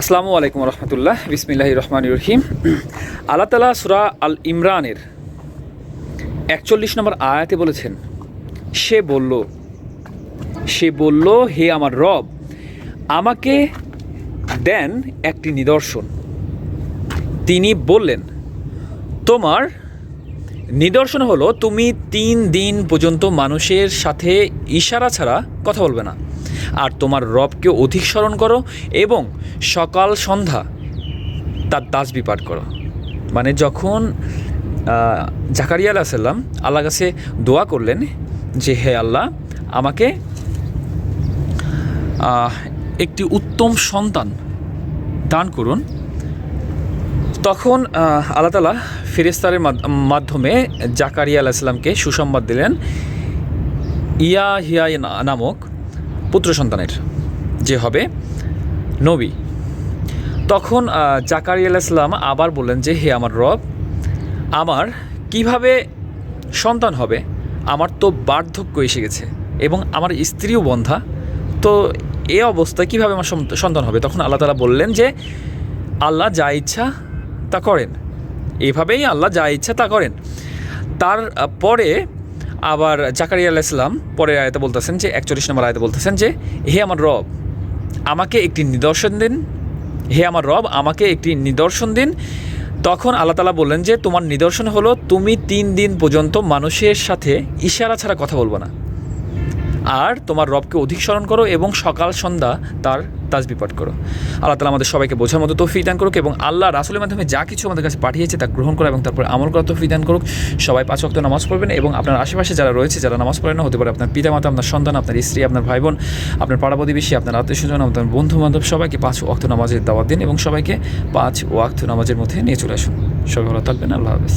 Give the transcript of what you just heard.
আসসালামু আলাইকুম রহমতুল্লাহ। বিসমিল্লাহ রহমান রহিম। আল্লাহ তালা সুরা আল ইমরানের একচল্লিশ নম্বর আয়াতে বলেছেন, সে বলল সে বলল, হে আমার রব, আমাকে দেন একটি নিদর্শন। তিনি বললেন, তোমার নিদর্শন হলো, তুমি তিন দিন পর্যন্ত মানুষের সাথে ইশারা ছাড়া কথা বলবে না। আর তোমার রবকে অধিক স্মরণ করো এবং সকাল সন্ধ্যা তার তাসবি পাঠ করো। মানে যখন জাকারিয়া আলাহ সাল্লাম আল্লাহ কাছে দোয়া করলেন যে, হে আল্লাহ, আমাকে একটি উত্তম সন্তান দান করুন। তখন আল্লাহ তালা ফেরেস্তারের মাধ- মাধ্যমে জাকারিয়া আলাইসাল্লামকে সুসংবাদ দিলেন, ইয়া হিয়া নামক পুত্র সন্তানের যে হবে নবী। তখন আহ, জাকারিয়া আলাইসাল্লাম আবার বললেন যে হে আমার রব আমার কীভাবে সন্তান হবে? আমার তো বার্ধক্য এসে গেছে এবং আমার স্ত্রীও বন্ধা। তো এ অবস্থায় কীভাবে আমার সন্ত- সন্তান হবে? তখন আল্লাহ তালা বললেন যে আল্লাহ যা ইচ্ছা তা করেন। এভাবেই আল্লাহ যা ইচ্ছা তা করেন। তার পরে আবার জাকারিয়া আল্লাহ ইসলাম পরের আয়তে বলতেছেন যে, একচল্লিশ নম্বর আয়তে বলতেছেন যে, হে আমার রব, আমাকে একটি নিদর্শন দিন। হে আমার রব, আমাকে একটি নিদর্শন দিন। তখন আল্লাহ তালা বললেন যে, তোমার নিদর্শন হলো, তুমি তিন দিন পর্যন্ত মানুষের সাথে ইশারা ছাড়া কথা বলব না। আর তোমার রবকে অধিক স্মরণ করো এবং সকাল, সন্ধ্যা তার তাজবি পাঠ করো। আল্লাহ তালা আমাদের সবাইকে বোঝার মতো তৌফিক দান করুক এবং আল্লাহ রাসুলের মাধ্যমে যা কিছু আমাদের কাছে পাঠিয়েছে তা গ্রহণ করা এবং তারপরে আমল করা তৌফিক দান করুক। সবাই পাঁচ ওয়াক্ত নামাজ পড়বেন এবং আপনার আশেপাশে যারা রয়েছে, যারা নামাজ পড়েন না, হতে পারে আপনার পিতামাতা, আপনার সন্তান, আপনার স্ত্রী, আপনার ভাই বোন আপনার পাড়া প্রতিবেশী, আপনার আত্মীয় স্বজন, আপনার বন্ধু বান্ধব সবাইকে পাঁচ ওয়াক্ত নামাজের দাওয়াত দিন এবং সবাইকে পাঁচ ওয়াক্ত নামাজের মধ্যে নিয়ে চলে আসুন। সবাই ভালো থাকবেন, আল্লাহ হাফেজ।